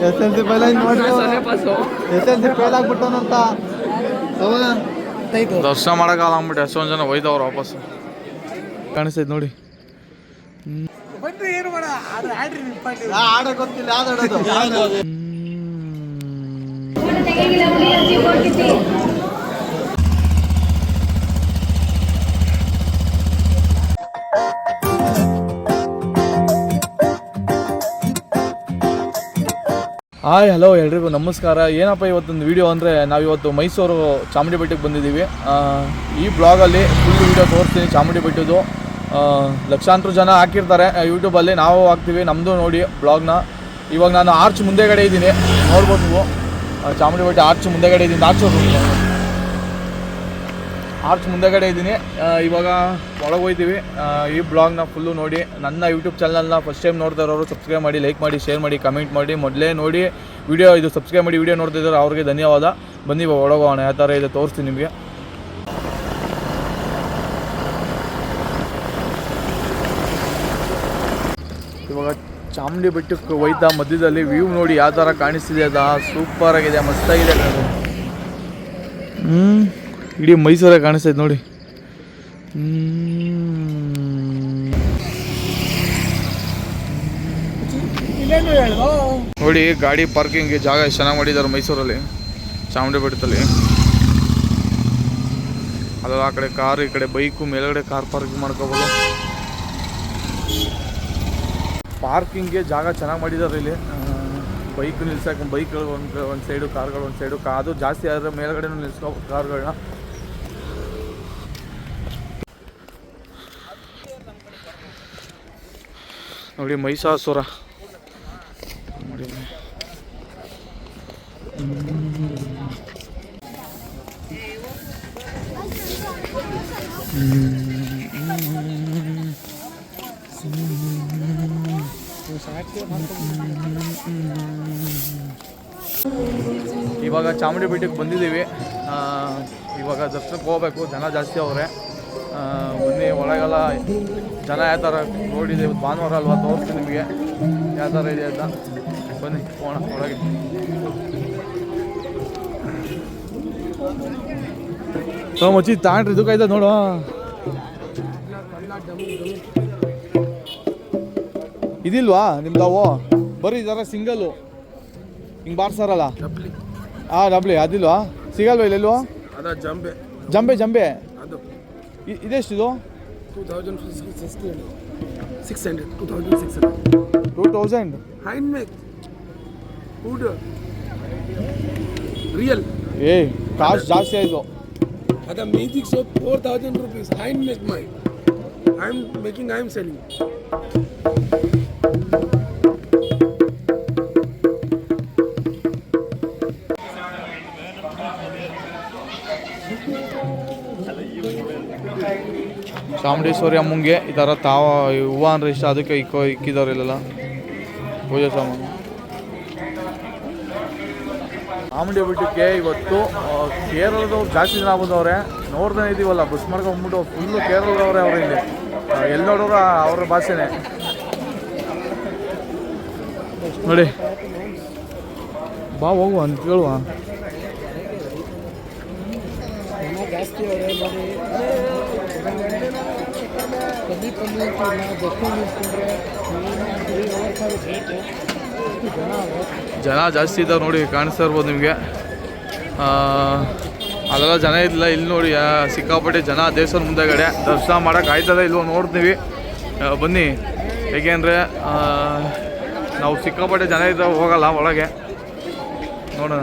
S L C fail ಆಗಿ ನೋಡ್ರಿ S L C fail ಆಗ್ಬಿಟ್ಟವನಂತ ದರ್ಶನ ಮಾಡೋಕ್ಕಾಗಲ್ಲ ಅಂದ್ಬಿಟ್ಟು ಎಷ್ಟೊಂದು ಜನ ಒಯ್ದವ್ರು ವಾಪಸ್ ಕಾಣಿಸ್ತೈತೆ ನೋಡಿ. ಗೊತ್ತಿಲ್ಲ ಹಾಯ್ ಹಲೋ ಎಲ್ರಿಗೂ ನಮಸ್ಕಾರ. ಏನಪ್ಪ ಇವತ್ತೊಂದು ವಿಡಿಯೋ ಅಂದರೆ ನಾವಿವತ್ತು ಮೈಸೂರು ಚಾಮುಂಡಿ ಬೆಟ್ಟಕ್ಕೆ ಬಂದಿದ್ದೀವಿ ಈ ಬ್ಲಾಗಲ್ಲಿ ಫುಲ್ ವೀಡಿಯೋ ತೋರಿಸ್ತೀನಿ ಚಾಮುಂಡಿ ಬೆಟ್ಟದ್ದು ಲಕ್ಷಾಂತರ ಜನ ಹಾಕಿರ್ತಾರೆ. ಯೂಟ್ಯೂಬಲ್ಲಿ ನಾವು ಹಾಕ್ತೀವಿ ನಮ್ಮದು ನೋಡಿ ಬ್ಲಾಗ್ನ ಇವಾಗ ನಾನು ಆರ್ಚ್ ಮುಂದೆಗಡೆ ಇದ್ದೀನಿ. ನೋಡ್ಬೋದು ನೀವು. ಚಾಮುಂಡಿ ಬೆಟ್ಟ ಆರ್ಚ್ ಮುಂದೆಗಡೆ ಇದ್ದೀನಿ. ಆರ್ಚ್ ಆರ್ಚ್ ಮುಂದೆಗಡೆ ಇದ್ದೀನಿ. ಇವಾಗ ಒಳಗೆ ಹೋಗ್ತೀವಿ ಈ ಬ್ಲಾಗ್ನ ಫುಲ್ಲು ನೋಡಿ. ನನ್ನ ಯೂಟ್ಯೂಬ್ ಚಾನಲ್ನ ಫಸ್ಟ್ ಟೈಮ್ ನೋಡ್ತಾ ಇರೋರು ಸಬ್ಸ್ಕ್ರೈಬ್ ಮಾಡಿ ಲೈಕ್ ಮಾಡಿ ಶೇರ್ ಮಾಡಿ ಕಮೆಂಟ್ ಮಾಡಿ. ಮೊದಲೇ ನೋಡಿ ವಿಡಿಯೋ ಇದು ಸಬ್ಸ್ಕ್ರೈಬ್ ಮಾಡಿ ವಿಡಿಯೋ ನೋಡ್ತಾ ಇದ್ದಾರೆ. ಅವ್ರಿಗೆ ಧನ್ಯವಾದ. ಬನ್ನಿ ಇವಾಗ ಒಳಗೋಣ ಯಾವ ಥರ ಇದೆ ತೋರಿಸ್ತೀನಿ ನಿಮಗೆ. ಇವಾಗ ಚಾಮುಂಡಿ ಬೆಟ್ಟಕ್ಕೆ ಹೋಯ್ತಾ ಮಧ್ಯದಲ್ಲಿ ವ್ಯೂ ನೋಡಿ ಯಾವ ಥರ ಕಾಣಿಸ್ತಿದೆ ಅದ ಸೂಪರ್ ಆಗಿದೆ. ಮಸ್ತಾಗಿದೆ ಕಣೋ. ಇಡೀ ಮೈಸೂರಾಗ ಕಾಣಿಸ್ತೈತೆ ನೋಡಿ. ನೋಡಿ, ಗಾಡಿ ಪಾರ್ಕಿಂಗ್ ಜಾಗ ಎಷ್ಟು ಚೆನ್ನಾಗಿ ಮಾಡಿದ್ದಾರೆ ಮೈಸೂರಲ್ಲಿ. ಚಾಮುಂಡಿ ಬೆಟ್ಟದಲ್ಲಿ. ಅದೆಲ್ಲ ಆ ಕಡೆ ಕಾರ್, ಈ ಕಡೆ ಬೈಕು, ಮೇಲ್ಗಡೆ ಕಾರ್ ಪಾರ್ಕಿಂಗ್ ಮಾಡ್ಕೋಬೋದು. ಪಾರ್ಕಿಂಗ್ಗೆ ಜಾಗ ಚೆನ್ನಾಗಿ ಮಾಡಿದ್ದಾರೆ ಇಲ್ಲಿ. ಬೈಕ್ ನಿಲ್ಸಕ್ಕೆ, ಬೈಕ್ಗಳು ಒಂದು ಒಂದು ಸೈಡು, ಕಾರ್ಗಳು ಒಂದು ಸೈಡು, ಕಾ ಅದು ಜಾಸ್ತಿ ಆದರೆ ಮೇಲ್ಗಡೆ ನಿಲ್ಸ್ಕೋಬೋದು ಕಾರ್ಗಳನ್ನ ನೋಡಿ ಮೈಸಾಸುರ. ನೋಡಿ ಇವಾಗ ಚಾಮುಂಡಿ ಬೆಟ್ಟಕ್ಕೆ ಬಂದಿದ್ದೀವಿ. ಇವಾಗ ದರ್ಶನಕ್ಕೆ ಹೋಗ್ಬೇಕು. ಜನ ಜಾಸ್ತಿ ಅವರೇ. ಮೊನ್ನೆ ಒಳಗೆಲ್ಲ ಜನ ಯಾವ ಥರ ನೋಡಿದೆ? ಇವತ್ತು ಭಾನುವಾರ ಅಲ್ವಾ? ತೋರಿಸ್ತೀನಿ ನಿಮಗೆ. ಯಾವ ಥರ ಇದೆ ಅಂತ. ಬನ್ನಿ ಹೋಣ ಒಳಗೆ ಮಚ್ಚಿ ತಾಂಡ್ರಿ ಇದಕ್ಕಾಯ್ತ ನೋಡು. ಇದಿಲ್ವಾ ಅವು ಬರೀ ಇದರ ಸಿಂಗಲ್ಲು ಹಿಂಗೆ ಬಾರ್ಸಾರಲ್ಲ? ಹಾಂ ಡಬ್ಲಿ ಅದಿಲ್ವಾ? ಸಿಗಲ್ವಾ ಇಲ್ಲೆಲ್ವಾ ಜಂಬೆ. ಜಂಬೆ ಜಂಬೆ? ಅದು. E- ಇದೆಷ್ಟಿದು two thousand sixty six hundred two thousand six hundred two thousand hand make food real ಏ ಕಾಸ್ಟ್ ಜಾಸ್ತಿ ಆಯಿತು ಅದ music soap four thousand rupees hand make my I am making I am selling Chamundeshwari ಅಮ್ಮಂಗೆ ಈ ಥರ ತಾವ ಹೂವ ಅಂದ್ರೆ ಇಷ್ಟ ಅದಕ್ಕೆ ಇಕ್ಕೋ ಇಕ್ಕಿದವ್ರು ಇಲ್ಲೆಲ್ಲ. ಪೂಜೆ ಸಾಮಾನು. ಚಾಮುಂಡಿ ಬೆಟ್ಟಕ್ಕೆ ಇವತ್ತು ಕೇರಳದ ಕೇರಳದವ್ರು ಜಾಸ್ತಿ ಜನ ಬಂದವ್ರೆ. ನೋಡ್ದೇ ಇದೀವಲ್ಲ ಬಸ್ ಮಾಡ್ಕೊಂಡು ಬಂದ್ಬಿಟ್ಟು ಫುಲ್ಲು ಕೇರಳದವ್ರೆ ಅವ್ರು ಇಲ್ಲಿ. ಎಲ್ಲಿ ನೋಡೋರು ಅವ್ರ ಭಾಷೆನೇ. ನೋಡಿ. ಬಾ ಹೋಗುವ ಅಂತ ಕೇಳುವ. ಜಾಸ್ತಿ ಕಮ್ಮಿ ಕಮ್ಮಿ ನಿಲ್ಸ್ಕೊಂಡ್ರೆ ರೇಟ್ ಜನ ಜಾಸ್ತಿ ಇದ್ದಾವೆ ನೋಡಿ ಕಾಣಿಸ್ತಾ ಇರ್ಬೋದು ನಿಮಗೆ ಅಲ್ಲೆಲ್ಲ ಜನ ಇಲ್ಲ ಇಲ್ಲಿ ನೋಡಿ ಸಿಕ್ಕಾಪಟ್ಟೆ ಜನ ದೇವಸ್ಥಾನ ಮುಂದೆಗಡೆ. ದರ್ಶನ ಮಾಡೋಕೆ ಆಯ್ತದ ಇಲ್ವೋ ನೋಡ್ತೀವಿ. ಬನ್ನಿ. ಹೇಗೆಂದರೆ ನಾವು ಸಿಕ್ಕಾಪಟ್ಟೆ ಜನ ಇದ್ದಾವೆ ಹೋಗಲ್ಲ ಒಳಗೆ. ನೋಡೋಣ.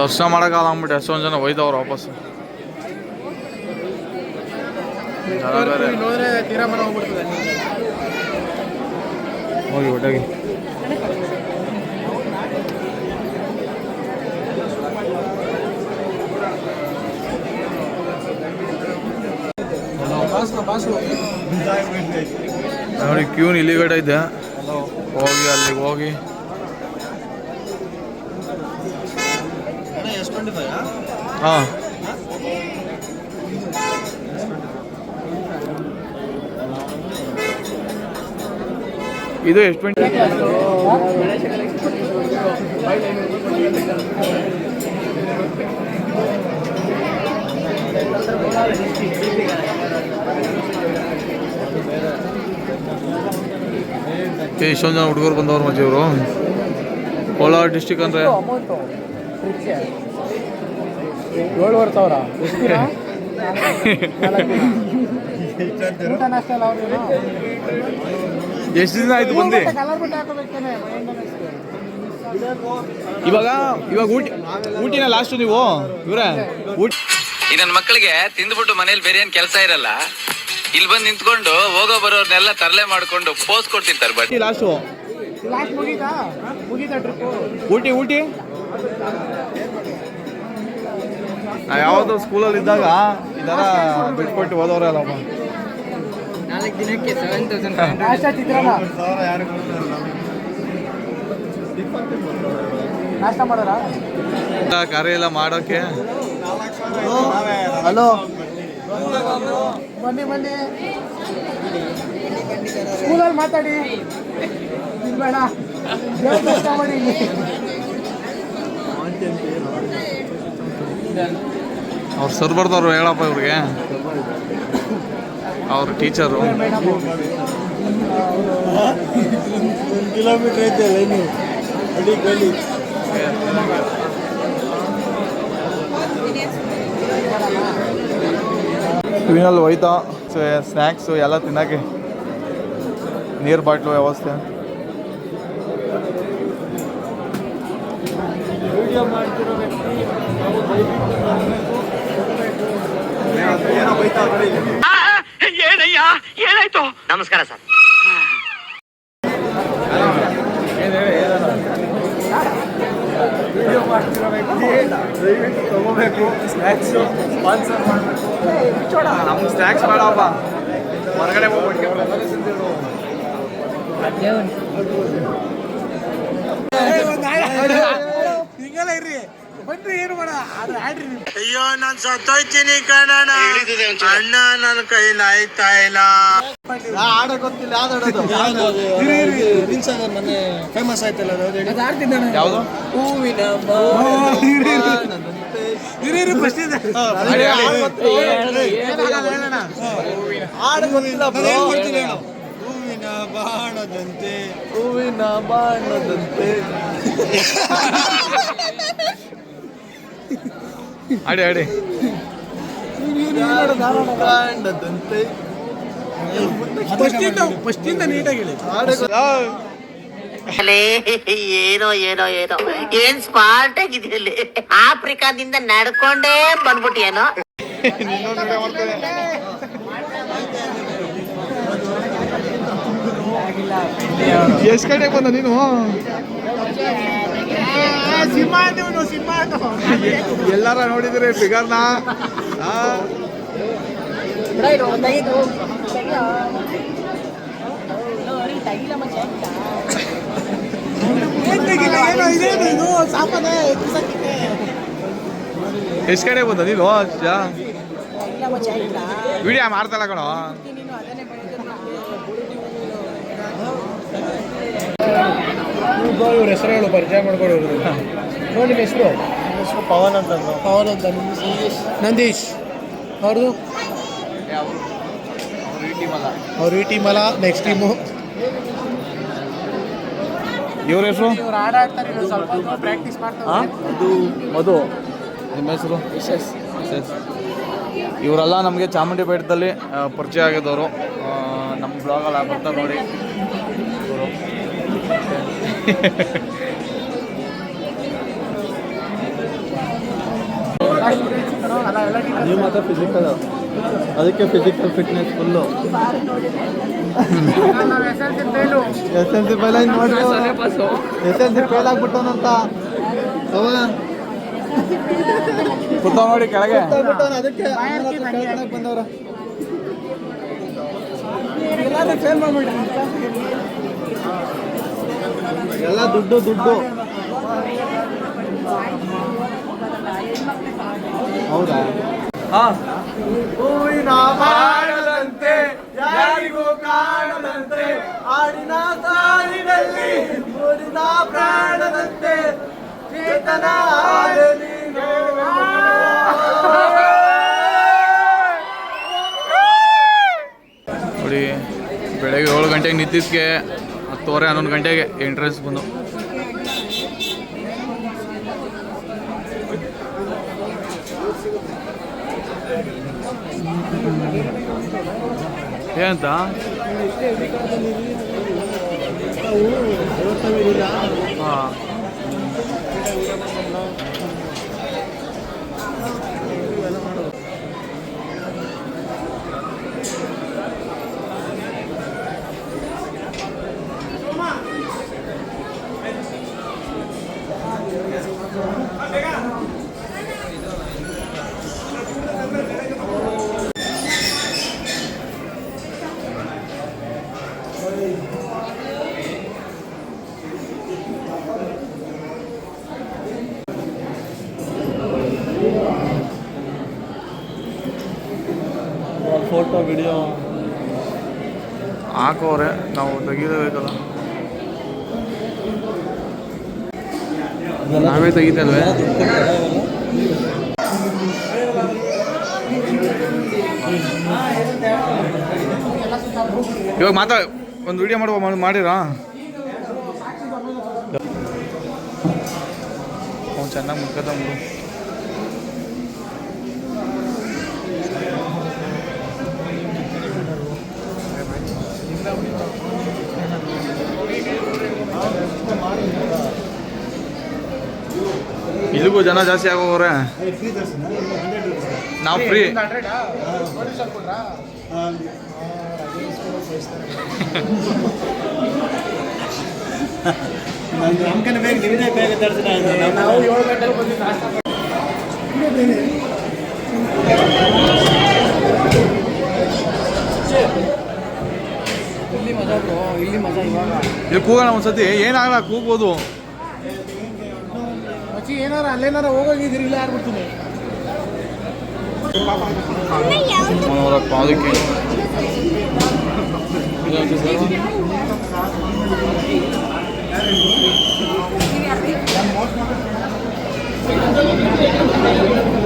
ದರ್ಶನ ಮಾಡೋಕ್ಕಾಗಲ್ಲ ಅಂದ್ಬಿಟ್ಟು ಎಷ್ಟೊಂದು ಜನ ಒಯ್ದವ್ರು ವಾಪಸ್. ಹೋಗಿ ಒಟ್ಟಾಗಿ. ನೋಡಿ ಕ್ಯೂನ್ ಇಲ್ಲಿಗಡೆ ಇದೆ. ಹೋಗಿ ಅಲ್ಲಿಗೆ ಹೋಗಿ. ಹಾಂ. ಇದು ಎಷ್ಟು ಇಷ್ಟೊಂದು ಜನ ಹುಡುಗರು ಬಂದವ್ರು ಇವರು. ಕೋಲಾರ ಡಿಸ್ಟಿಕ್ ಅಂದರೆ? ಏಳುವರೆ ಸಾವಿರ? ಎಷ್ಟು ದಿನ? ಆಯ್ತು ಬಂದು? ಇವಾಗ ಇವಾಗ ಊಟಿ ಊಟಿನ ಲಾಸ್ಟ್ ನೀವು ಇವರ? ಊಟ ಈ ನನ್ನ ಮಕ್ಕಳಿಗೆ ತಿಂದ್ಬಿಟ್ಟು ಮನೇಲಿ ಬೇರೆ ಏನ್ ಕೆಲಸ ಇರಲ್ಲ. ಇಲ್ಲಿ ಬಂದು ನಿಂತ್ಕೊಂಡು ಹೋಗೋ ಬರೋರ್ನೆಲ್ಲ ತರಲೆ ಮಾಡ್ಕೊಂಡು ಪೋಸ್ ಕೊಡ್ತಿರ್ತಾರೆ ಬಟ್ ಲಾಸ್ಟು ಲಾಸ್ಟ್ ಮುಗೀತಾ? ಮುಗೀತಾ ಟ್ರಿಪ್ಪು ಊಟಿ ಊಟಿ? ನಾವು ಯಾವುದು ಸ್ಕೂಲಲ್ಲಿ ಇದ್ದಾಗ ಈ ಥರ ಬಿಟ್ಕೊಟ್ಟು ಹೋದವ್ರೆ ಅಲ್ಲಮ್ಮ ನಾಲ್ಕು ದಿನಕ್ಕೆ ಸೆವೆನ್ ತೌಸಂಡ್ ನಾಷ್ಟ ಚಿತ್ರಾನ್ನ ನಾಷ್ಟ ಮಾಡೋರಾ? ಕಾರ್ಯ ಎಲ್ಲ ಮಾಡೋಕೆ. ಹಲೋ. ಬನ್ನಿ ಬನ್ನಿ. ಸ್ಕೂಲಲ್ಲಿ ಮಾತಾಡಿ. ಇಲ್ಲಿ ಬೇಡ ಮಾಡಿ ಇಲ್ಲಿ. ಅವ್ರು ಸರ್ ಬರ್ದವ್ರು ಹೇಳಪ್ಪ ಇವ್ರಿಗೆ. ಅವ್ರ ಟೀಚರು. ಕಿಲೋಮೀಟರ್ ಐತೆ ಲೈನು ಅಡಿ ಗಲಿ. ಕ್ವೀನಲ್ಲಿ ಹೋಯ್ತಾ ಸ್ನ್ಯಾಕ್ಸು ಎಲ್ಲ ತಿನ್ನೋಕ್ಕೆ ನೀರು ಬಾಟ್ಲು ವ್ಯವಸ್ಥೆ. ನಮಸ್ಕಾರ ಸರ್. ತಗೋಬೇಕು. ಸ್ನ್ಯಾಕ್ಸು ಸ್ಪಾನ್ಸರ್ ಮಾಡಬೇಕು. ನಮ್ಗೆ ಸ್ನ್ಯಾಕ್ಸ್ ಮಾಡಪ್ಪ ಹೊರಗಡೆ ಹೋಗ್ಬಿಟ್ಟು ಏನು ಮಾಡ ಆದ್ರೆ ಆಡ್ರಿ ನೀವು. ಅಯ್ಯೋ ನಾನ್ ಸತ್ತೋಯ್ತೀನಿ ಕಣಣ್ಣ. ಅಣ್ಣ ನನ್ನ ಕೈಲಿ ಆಯ್ತಾ ಇಲ್ಲ. ಆಡ ಗೊತ್ತಿಲ್ಲ ಯಾವ್ದು? ಮೊನ್ನೆ ಫೇಮಸ್ ಆಯ್ತಲ್ಲ ಅದು ಅದು ಆಡ್ತಿದ್ದಾನೆ ಯಾವುದು? ಹೂವಿನ ಇರಿ ಇರಿ. ಫಸ್ಟ್ ಇದೆ. ಹಾಡು ಗೊತ್ತಿಲ್ಲ. ಹೂವಿನ ಬಾಣದಂತೆ. ಹೂವಿನ ಬಾಣದಂತೆ. ಆಡಿ ಆಡಿ. ನೀಟಾಗಿ ಹೇಳಿ ಏನೋ ಏನೋ ಏನೋ. ಏನ್ ಸ್ಮಾರ್ಟ್ ಆಗಿದೆಯಲ್ಲಿ ಆಫ್ರಿಕಾದಿಂದ ನಡ್ಕೊಂಡೇ ಬಂದ್ಬಿಟ್ಟಿಯೇನೋ? ಎಷ್ಟು ಗಂಟೆಗೆ ಬಂದ ನೀನು? ಎಲ್ಲಾರ ನೋಡಿದ್ರೆ ಫಿಗರ್ನ ಎಷ್ಟು ಕಡೆ ಬಂದ ನೀನು ವಿಡಿಯೋ ಮಾಡ್ತಲ್ಲ ಕಣೋ ಇವ್ರ ಹೆಸರು ಹೇಳು ಪರಿಚಯ ಮಾಡ್ಕೊಡೋರು ನೋಡಿ ನಿಮ್ಮ ಹೆಸರು? ಪವನ್ ಅಂತ ಪವನ್ ಅಂತ ನಂದೀಶ್. ಅವ್ರದು? ಅವ್ರ. ಈ ಟೀಮ್ ಅಲ್ಲ. ನೆಕ್ಸ್ಟ್ ಟೀಮು ಇವ್ರ ಹೆಸರು? ಮಧು. ನಿಮ್ಮ ಹೆಸರು? ಎಸ್ ಇವರೆಲ್ಲ ನಮಗೆ ಚಾಮುಂಡಿ ಬೆಟ್ಟದಲ್ಲಿ ಪರಿಚಯ ಆಗಿದ್ದವರು. ನಮ್ಮ ಬ್ಲಾಗಲ್ಲಿ ಬರ್ತಾರೆ ನೋಡಿ. ಇವರು. ನೀವು ಮಾತ್ರ ಫಿಸಿಕಲ್ ಅದಕ್ಕೆ physical fitness full S L C fail ಆಗಿ ನೋಡ್ರಿ ಎಸ್ ಎಲ್ ಸಿ ಫೇಲ್ ಆಗ್ಬಿಟ್ಟವನಂತ ನೋಡಿ ಕೆಳಗೆ. ಅದಕ್ಕೆ ಬಂದವ್ರು. ಎಲ್ಲಾರು ಫೇಲ್ ಮಾಡ್ಬಿಟ್ರಿ ಎಲ್ಲ ದುಡ್ಡು ದುಡ್ಡು. ಹೌದಾ? ಹೂವಿನ ಬಾಳದಂತೆ ಯಾರಿಗೂ ಕಾಣದಂತೆ ಆಡಿನ ಸಾಲಿನಲ್ಲಿ ಊರಿನ ಪ್ರಾಣದಂತೆ ಚೇತನ. ನೋಡಿ ಬೆಳಗ್ಗೆ ಏಳು ಗಂಟೆಗೆ ನಿಂತಿದ್ದಕ್ಕೆ ಹತ್ತುವರೆ ಹನ್ನೊಂದು ಗಂಟೆಗೆ ಎಂಟ್ರೆನ್ಸ್ ಬಂದು. ಏನಂತ? ಹಾಂ. Photo video? ಹಾಕೋರೆ ನಾವು ತೆಗಿಲೇಬೇಕಲ್ಲ ನಾವೇ ತೆಗಿತಲ್ವೇ ಇವಾಗ ಮಾತಾ ಒಂದು ವಿಡಿಯೋ ಮಾಡುವ ಮಾಡ್- ಮಾಡಿರಾ? ಅವ್ನು ಚೆನ್ನಾಗಿ ಮುಖದ ಇಲ್ಲಿಗೂ ಜನ ಜಾಸ್ತಿ ಆಗೋವ್ರೆ ನಾವು ಫ್ರೀ ಇಲ್ಲಿ ಕೂಗೋಣ ಒಂದ್ಸತಿ. ಏನಾಗಲ್ಲ ಕೂಗ್ಬೋದು. ಏನಾರ ಅಲ್ಲೇನಾರ ಹೋಗೋಗಿದ್ದೀರಿ ಇಲ್ಲ ಯಾರು ನೋಡಪ್ಪ ಅದಕ್ಕೆ ದೇವ್ರ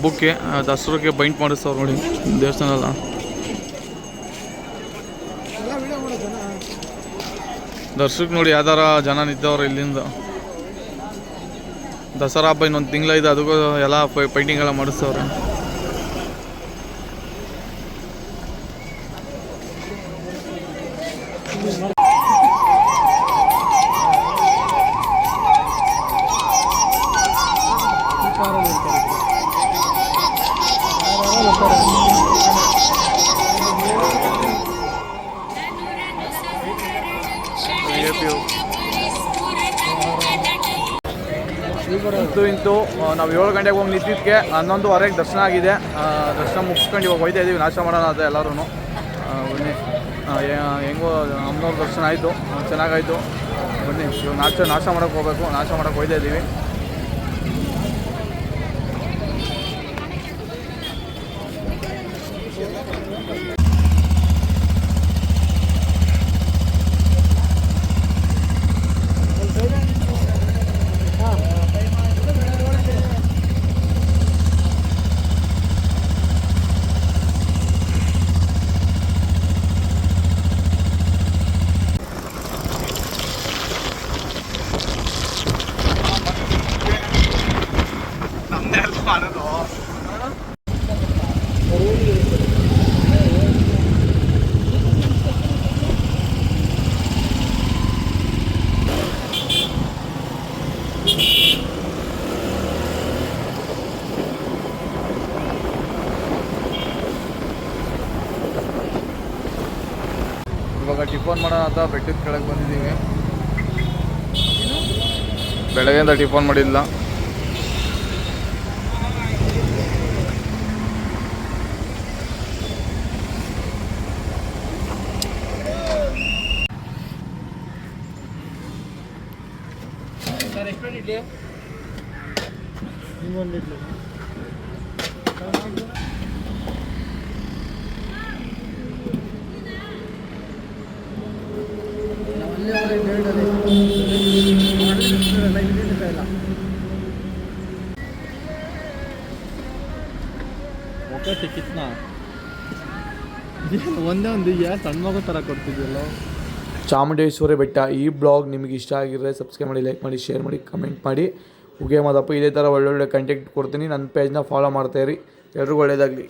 ಹಬ್ಬಕ್ಕೆ ದಸರಾಗೆ ಬೈಂಟ್ ಮಾಡಿಸ್ತಾವ್ರು ನೋಡಿ ದೇವಸ್ಥಾನ ಎಲ್ಲ ನೋಡಿ, ಯಾವ್ದಾರ ಜನ ನಿಂತವ್ರು ಇಲ್ಲಿಂದ. ದಸರಾ ಹಬ್ಬ ಇನ್ನೊಂದು ತಿಂಗಳಿದೆ ಅದಕ್ಕೂ ಎಲ್ಲ ಪೈಂಟಿಂಗ್ ಎಲ್ಲ ಮಾಡಿಸ್ತವ್ರೆ. ಯು ಇಂತು ಇಂತು ನಾವು ಏಳು ಗಂಟೆಗೆ ಹೋಗಿ ನಿಂತಿದ್ದಕ್ಕೆ ಹನ್ನೊಂದುವರೆಗೆ ದರ್ಶನ ಆಗಿದೆ. ದರ್ಶನ ಮುಗಿಸ್ಕೊಂಡು ಇವಾಗ ಹೋಯ್ತಾ ಇದ್ದೀವಿ ನಾಶ ಮಾಡೋಣ ಅದೇ ಎಲ್ಲರೂ ಬನ್ನಿ. ಹೆಂಗೋ, ಅಮ್ಮನವ್ರ ದರ್ಶನ ಆಯಿತು, ಚೆನ್ನಾಗಾಯಿತು. ಬನ್ನಿ, ಇವಾಗ ನಾಶ ನಾಶ ಮಾಡೋಕ್ಕೆ ಹೋಗಬೇಕು ನಾಶ ಮಾಡೋಕ್ಕೆ ಹೋಯ್ತಾ ಇದ್ದೀವಿ ಟಿಫನ್ ಮಾಡೋಣ ಅಂತ ಬೆಟ್ಟದ ಕೆಳಗೆ ಬಂದಿದ್ದೀವಿ. ಬೆಳಗ್ಗೆಯಿಂದ ಟಿಫೋನ್ ಮಾಡಿಲ್ಲ. ಇಡ್ಲಿ ನಿಮ್ಗೊಂದು ಕಿತ್ನ ಒಂದೇ ಒಂದು ಯಾ, ಸಣ್ಣ ಮಗು ಥರ ಕೊಡ್ತಿದ್ಯಲ್ಲ. ಚಾಮುಂಡೇಶ್ವರಿ ಬೆಟ್ಟ, ಈ ಬ್ಲಾಗ್ ನಿಮಗೆ ಇಷ್ಟ ಆಗಿದ್ರೆ ಸಬ್ಸ್ಕ್ರೈಬ್ ಮಾಡಿ ಲೈಕ್ ಮಾಡಿ ಶೇರ್ ಮಾಡಿ ಕಮೆಂಟ್ ಮಾಡಿ. ಉಗೆ ಮಾದಪ್ಪ, ಇದೇ ಥರ ಒಳ್ಳೊಳ್ಳೆ ಕಂಟೆಂಟ್ ಕೊಡ್ತೀನಿ. ನನ್ನ ಪೇಜ್ನ ಫಾಲೋ ಮಾಡ್ತಾಯಿರಿ ಎಲ್ರಿಗೂ ಒಳ್ಳೆಯದಾಗಲಿ